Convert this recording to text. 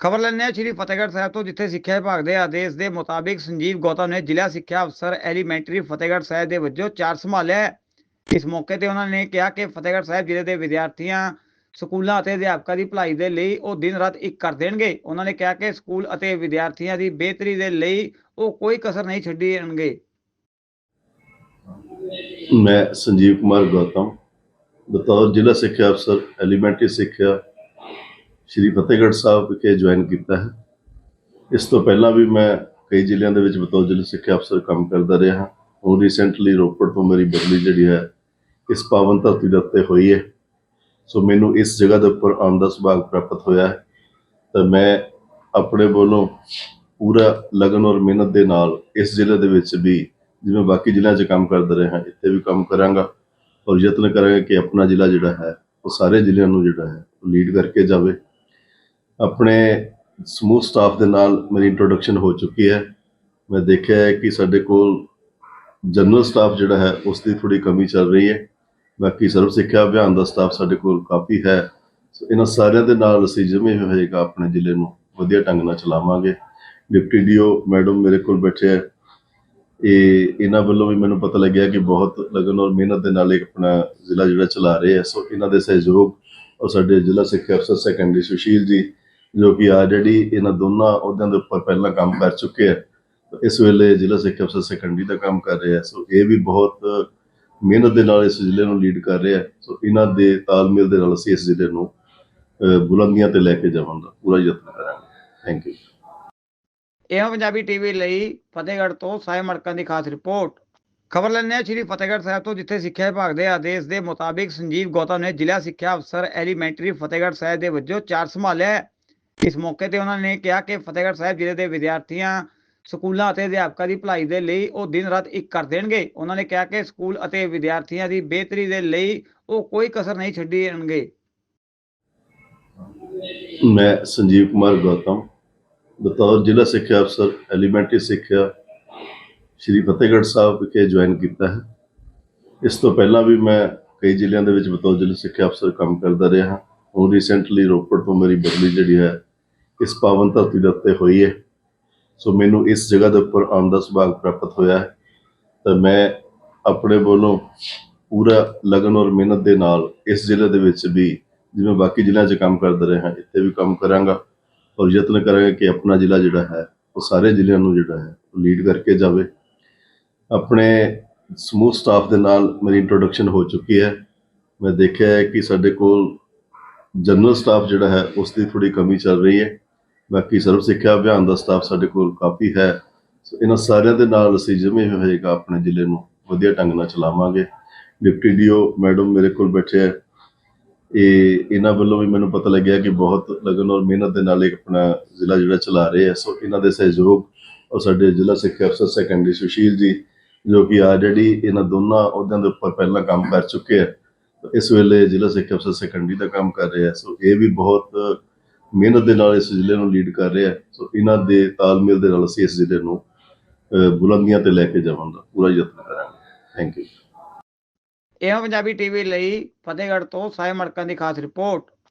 ਖਬਰ ਲੈਂਦੇ ਹਾਂ ਸ਼੍ਰੀ ਫਤਿਹਗੜ੍ਹ ਸਾਹਿਬ ਤੋਂ, ਜਿੱਥੇ ਸਿੱਖਿਆ ਵਿਭਾਗ ਦੇ ਆਦੇਸ਼ ਦੇ ਮੁਤਾਬਿਕ ਸੰਜੀਵ ਗੌਤਮ ਨੇ ਜ਼ਿਲ੍ਹਾ ਸਿੱਖਿਆ ਅਫਸਰ ਐਲੀਮੈਂਟਰੀ ਫਤਿਹਗੜ੍ਹ ਸਾਹਿਬ ਦੇ ਵਜੋਂ ਚਾਰ ਸੰਭਾਲਿਆ ਇਸ ਮੌਕੇ ਤੇ ਉਹਨਾਂ ਨੇ ਕਿਹਾ ਕਿ ਫਤਿਹਗੜ੍ਹ ਸਾਹਿਬ ਜ਼ਿਲ੍ਹੇ ਦੇ ਵਿਦਿਆਰਥੀਆਂ, ਸਕੂਲਾਂ ਅਤੇ ਅਧਿਆਪਕਾਂ ਦੀ ਭਲਾਈ ਦੇ ਲਈ ਉਹ ਦਿਨ ਰਾਤ ਇੱਕ ਕਰ ਦੇਣਗੇ। ਉਹਨਾਂ ਨੇ ਕਿਹਾ ਕਿ ਸਕੂਲ ਅਤੇ ਵਿਦਿਆਰਥੀਆਂ ਦੀ ਬਿਹਤਰੀ ਦੇ ਲਈ ਉਹ ਕੋਈ ਕਸਰ ਨਹੀਂ ਛੱਡਣਗੇ। ਮੈਂ ਸੰਜੀਵ ਕੁਮਾਰ ਗੌਤਮ, ਬਤੌਰ ਜ਼ਿਲ੍ਹਾ ਸਿੱਖਿਆ ਅਫਸਰ, ਐਲੀਮੈਂਟਰੀ ਸਿੱਖਿਆ ਸ਼੍ਰੀ ਫਤਿਹਗੜ੍ਹ ਸਾਹਿਬ ਵਿਖੇ ਜੁਆਇਨ ਕੀਤਾ ਹੈ। ਇਸ ਤੋਂ ਪਹਿਲਾਂ ਵੀ ਮੈਂ ਕਈ ਜ਼ਿਲ੍ਹਿਆਂ ਦੇ ਵਿੱਚ ਬਤੌਰ ਜ਼ਿਲ੍ਹਾ ਸਿੱਖਿਆ ਅਫਸਰ ਕੰਮ ਕਰਦਾ ਰਿਹਾ ਹਾਂ। ਹੁਣ ਰੀਸੈਂਟਲੀ ਰੋਪੜ ਤੋਂ ਮੇਰੀ ਬਦਲੀ ਜਿਹੜੀ ਹੈ, ਇਸ ਪਾਵਨ ਧਰਤੀ ਦੇ ਉੱਤੇ ਹੋਈ ਹੈ। ਸੋ ਮੈਨੂੰ ਇਸ ਜਗ੍ਹਾ ਦੇ ਉੱਪਰ ਆਉਣ ਦਾ ਸੁਭਾਗ ਪ੍ਰਾਪਤ ਹੋਇਆ ਹੈ। ਤਾਂ ਮੈਂ ਆਪਣੇ ਵੱਲੋਂ ਪੂਰਾ ਲਗਨ ਔਰ ਮਿਹਨਤ ਦੇ ਨਾਲ ਇਸ ਜ਼ਿਲ੍ਹੇ ਦੇ ਵਿੱਚ ਵੀ ਜਿਵੇਂ ਬਾਕੀ ਜ਼ਿਲ੍ਹਿਆਂ 'ਚ ਕੰਮ ਕਰਦਾ ਰਿਹਾ ਇੱਥੇ ਵੀ ਕੰਮ ਕਰਾਂਗਾ ਔਰ ਯਤਨ ਕਰਾਂਗਾ ਕਿ ਆਪਣਾ ਜ਼ਿਲ੍ਹਾ ਜਿਹੜਾ ਹੈ, ਉਹ ਸਾਰੇ ਜ਼ਿਲ੍ਹਿਆਂ ਨੂੰ ਜਿਹੜਾ ਹੈ ਲੀਡ ਕਰਕੇ ਜਾਵੇ। ਆਪਣੇ ਸਮੂਹ ਸਟਾਫ ਦੇ ਨਾਲ ਮੇਰੀ ਇੰਟਰੋਡਕਸ਼ਨ ਹੋ ਚੁੱਕੀ ਹੈ। ਮੈਂ ਦੇਖਿਆ ਹੈ ਕਿ ਸਾਡੇ ਕੋਲ ਜਨਰਲ ਸਟਾਫ ਜਿਹੜਾ ਹੈ ਉਸ ਦੀ ਥੋੜੀ ਕਮੀ ਚੱਲ ਰਹੀ ਹੈ। ਬਾਕੀ ਸਰਵ ਸਿੱਖਿਆ ਅਭਿਆਨ ਦਾ ਸਟਾਫ ਸਾਡੇ ਕੋਲ ਕਾਫੀ ਹੈ। ਸੋ ਇਹਨਾਂ ਸਾਰਿਆਂ ਦੇ ਨਾਲ ਅਸੀਂ ਜਿਵੇਂ ਹੋਏਗਾ ਆਪਣੇ ਜ਼ਿਲ੍ਹੇ ਨੂੰ ਵਧੀਆ ਢੰਗ ਨਾਲ ਚਲਾਵਾਂਗੇ। ਡਿਪਟੀ ਡੀਓ ਮੈਡਮ ਮੇਰੇ ਕੋਲ ਬੈਠੇ ਹੈ। ਇਹ ਇਹਨਾਂ ਵੱਲੋਂ ਵੀ ਮੈਨੂੰ ਪਤਾ ਲੱਗਿਆ ਕਿ ਬਹੁਤ ਲਗਨ ਔਰ ਮਿਹਨਤ ਦੇ ਨਾਲ ਇੱਕ ਆਪਣਾ ਜ਼ਿਲ੍ਹਾ ਜਿਹੜਾ ਚਲਾ ਰਹੇ ਹੈ। ਸੋ ਇਹਨਾਂ ਦੇ ਸਹਿਯੋਗ ਔਰ ਸਾਡੇ ਜ਼ਿਲ੍ਹਾ ਸਿੱਖਿਆ ਅਫਸਰ ਸੈਕੰਡਰੀ ਸੁਸ਼ੀਲ ਜੀ ਜੋ ਕਿ ਆਲਰੇਡੀ ਇਹਨਾਂ ਦੋਨਾਂ ਅਹੁਦਿਆਂ ਦੇ ਉੱਪਰ ਪਹਿਲਾਂ ਕੰਮ ਕਰ ਚੁੱਕੇ ਆ ਇਸ ਵੇਲੇ ਜ਼ਿਲ੍ਹਾ ਸਿੱਖਿਆ ਅਫਸਰ ਸੈਕੰਡਰੀ ਦਾ ਕੰਮ ਕਰ ਰਹੇ। ਸੋ ਇਹ ਵੀ ਬਹੁਤ ਮਿਹਨਤ ਦੇ ਨਾਲ ਇਸ ਜ਼ਿਲ੍ਹੇ ਨੂੰ ਲੀਡ ਕਰ ਰਹੇ। ਸੋ ਇਹਨਾਂ ਦੇ ਤਾਲਮੇਲ ਦੇ ਨਾਲ ਅਸੀਂ ਇਸ ਜ਼ਿਲ੍ਹੇ ਨੂੰ ਬੁਲੰਦੀਆਂ ਤੇ ਲੈ ਕੇ ਜਾਵਾਂ ਦਾ ਪੂਰਾ ਯਤਨ ਕਰਾਂਗੇ। ਥੈਂਕ ਯੂ ਇਹ ਪੰਜਾਬੀ ਟੀਵੀ ਲਈ ਫਤਿਹਗੜ੍ਹ ਤੋਂ ਸਾਇ ਮੜਕਾਂ ਦੀ ਖਾਸ ਰਿਪੋਰਟ। ਖਬਰ ਲੈਂਦੇ ਹਾਂ ਸ਼੍ਰੀ ਫਤਿਹਗੜ੍ਹ ਸਾਹਿਬ ਤੋਂ, ਜਿੱਥੇ ਸਿੱਖਿਆ ਵਿਭਾਗ ਦੇ ਆਦੇਸ਼ ਦੇ ਮੁਤਾਬਿਕ ਸੰਜੀਵ ਗੌਤਮ ਨੇ ਜ਼ਿਲ੍ਹਾ ਸਿੱਖਿਆ ਅਫਸਰ ਐਲੀਮੈਂਟਰੀ ਫਤਿਹਗੜ੍ਹ ਸਾਹਿਬ ਦੇ ਵਜੋਂ ਚਾਰ ਸੰਭਾਲਿਆ ਇਸ ਮੌਕੇ ਤੇ ਉਹਨਾਂ ਨੇ ਕਿਹਾ ਕਿ ਫਤਿਹਗੜ੍ਹ ਸਾਹਿਬ ਜ਼ਿਲ੍ਹੇ ਦੇ ਵਿਦਿਆਰਥੀਆਂ, ਸਕੂਲਾਂ ਅਤੇ ਅਧਿਆਪਕਾਂ ਦੀ ਭਲਾਈ ਦੇ ਲਈ ਉਹ ਦਿਨ ਰਾਤ ਇੱਕ ਕਰ ਦੇਣਗੇ। ਉਹਨਾਂ ਨੇ ਕਿਹਾ ਕਿ ਸਕੂਲ ਅਤੇ ਵਿਦਿਆਰਥੀਆਂ ਦੀ ਬਿਹਤਰੀ ਦੇ ਲਈ ਉਹ ਕੋਈ ਕਸਰ ਨਹੀਂ ਛੱਡਣਗੇ। ਮੈਂ ਸੰਜੀਵ ਕੁਮਾਰ ਗੌਤਮ, ਬਤੌਰ ਜ਼ਿਲ੍ਹਾ ਸਿੱਖਿਆ ਅਫਸਰ, ਐਲੀਮੈਂਟਰੀ ਸਿੱਖਿਆ, ਸ਼੍ਰੀ ਫਤਿਹਗੜ੍ਹ ਸਾਹਿਬ ਵਿਖੇ ਜੁਆਇਨ ਕੀਤਾ ਹੈ। ਇਸ ਤੋਂ ਪਹਿਲਾਂ ਵੀ ਮੈਂ ਕਈ ਜ਼ਿਲ੍ਹਿਆਂ ਦੇ ਵਿੱਚ ਬਤੌਰ ਜ਼ਿਲ੍ਹਾ ਸਿੱਖਿਆ ਅਫਸਰ ਕੰਮ ਕਰਦਾ ਰਿਹਾ ਹਾਂ। ਹੁਣ ਰੀਸੈਂਟਲੀ ਰੋਪੜ ਤੋਂ ਮੇਰੀ ਬਦਲੀ ਜਿਹੜੀ ਹੈ ਇਸ ਪਾਵਨ ਧਰਤੀ ਦੇ ਉੱਤੇ ਹੋਈ ਹੈ। ਸੋ ਮੈਨੂੰ ਇਸ ਜਗ੍ਹਾ ਦੇ ਉੱਪਰ ਆਉਣ ਦਾ ਸੁਭਾਗ ਪ੍ਰਾਪਤ ਹੋਇਆ ਹੈ। ਤਾਂ ਮੈਂ ਆਪਣੇ ਵੱਲੋਂ ਪੂਰਾ ਲਗਨ ਔਰ ਮਿਹਨਤ ਦੇ ਨਾਲ ਇਸ ਜ਼ਿਲ੍ਹੇ ਦੇ ਵਿੱਚ ਵੀ ਜਿਵੇਂ ਬਾਕੀ ਜ਼ਿਲ੍ਹਿਆਂ 'ਚ ਕੰਮ ਕਰਦਾ ਰਿਹਾ ਹਾਂ, ਇੱਥੇ ਵੀ ਕੰਮ ਕਰਾਂਗਾ ਔਰ ਯਤਨ ਕਰਾਂਗਾ ਕਿ ਆਪਣਾ ਜ਼ਿਲ੍ਹਾ ਜਿਹੜਾ ਹੈ, ਉਹ ਸਾਰੇ ਜ਼ਿਲ੍ਹਿਆਂ ਨੂੰ ਜਿਹੜਾ ਹੈ, ਉਹ ਲੀਡ ਕਰਕੇ ਜਾਵੇ। ਆਪਣੇ ਸਮੂਹ ਸਟਾਫ ਦੇ ਨਾਲ ਮੇਰੀ ਇੰਟਰੋਡਕਸ਼ਨ ਹੋ ਚੁੱਕੀ ਹੈ। ਮੈਂ ਦੇਖਿਆ ਹੈ ਕਿ ਸਾਡੇ ਕੋਲ ਜਨਰਲ ਸਟਾਫ ਜਿਹੜਾ ਹੈ, ਉਸ ਦੀ ਥੋੜੀ ਕਮੀ ਚੱਲ ਰਹੀ ਹੈ। ਬਾਕੀ ਸਰਵ ਸਿੱਖਿਆ ਅਭਿਆਨ ਦਾ ਸਟਾਫ ਸਾਡੇ ਕੋਲ ਕਾਫੀ ਹੈ। ਸੋ ਇਹਨਾਂ ਸਾਰਿਆਂ ਦੇ ਨਾਲ ਅਸੀਂ ਜਿਵੇਂ ਹੋਏਗਾ ਆਪਣੇ ਜ਼ਿਲ੍ਹੇ ਨੂੰ ਵਧੀਆ ਢੰਗ ਨਾਲ ਚਲਾਵਾਂਗੇ। ਡਿਪਟੀ ਡੀਓ ਮੈਡਮ ਮੇਰੇ ਕੋਲ ਬੈਠੇ ਹੈ। ਇਹ ਇਹਨਾਂ ਵੱਲੋਂ ਵੀ ਮੈਨੂੰ ਪਤਾ ਲੱਗਿਆ ਕਿ ਬਹੁਤ ਲਗਨ ਔਰ ਮਿਹਨਤ ਦੇ ਨਾਲ ਇੱਕ ਆਪਣਾ ਜ਼ਿਲ੍ਹਾ ਜਿਹੜਾ ਚਲਾ ਰਹੇ ਹੈ। ਸੋ ਇਹਨਾਂ ਦੇ ਸਹਿਯੋਗ ਔਰ ਸਾਡੇ ਜ਼ਿਲ੍ਹਾ ਸਿੱਖਿਆ ਅਫਸਰ ਸੈਕੰਡਰੀ ਸੁਸ਼ੀਲ ਜੀ, ਜੋ ਕਿ ਆਲਰੇਡੀ ਇਹਨਾਂ ਦੋਨਾਂ ਅਹੁਦਿਆਂ ਦੇ ਉੱਪਰ ਪਹਿਲਾਂ ਕੰਮ ਕਰ ਚੁੱਕੇ ਹੈ। ਇਸ ਵੇਲੇ ਜ਼ਿਲ੍ਹਾ ਸਿੱਖਿਆ ਅਫਸਰ ਸੈਕੰਡਰੀ ਦਾ ਕੰਮ ਕਰ ਰਿਹਾ ਸੋ ਇਹ ਵੀ ਬਹੁਤ ਮਿਹਨਤ ਦੇ ਨਾਲ ਇਸ ਜ਼ਿਲ੍ਹੇ ਨੂੰ ਲੀਡ ਕਰ ਰਿਹਾ ਸੋ ਇਹਨਾਂ ਦੇ ਤਾਲਮੇਲ ਦੇ ਨਾਲ ਅਸੀਂ ਇਸ ਜ਼ਿਲ੍ਹੇ ਨੂੰ ਬੁਲੰਦੀਆਂ ਤੇ ਲੈ ਕੇ ਜਾਵਾਂ ਦਾ ਪੂਰਾ ਯਤਨ ਕਰਾਂਗੇ। ਥੈਂਕ ਯੂ ਇਹ ਪੰਜਾਬੀ ਟੀਵੀ ਲਈ ਫਤਿਹਗੜ੍ਹ ਤੋਂ ਸਾਇ ਮੜਕਾਂ ਦੀ ਖਾਸ ਰਿਪੋਰਟ।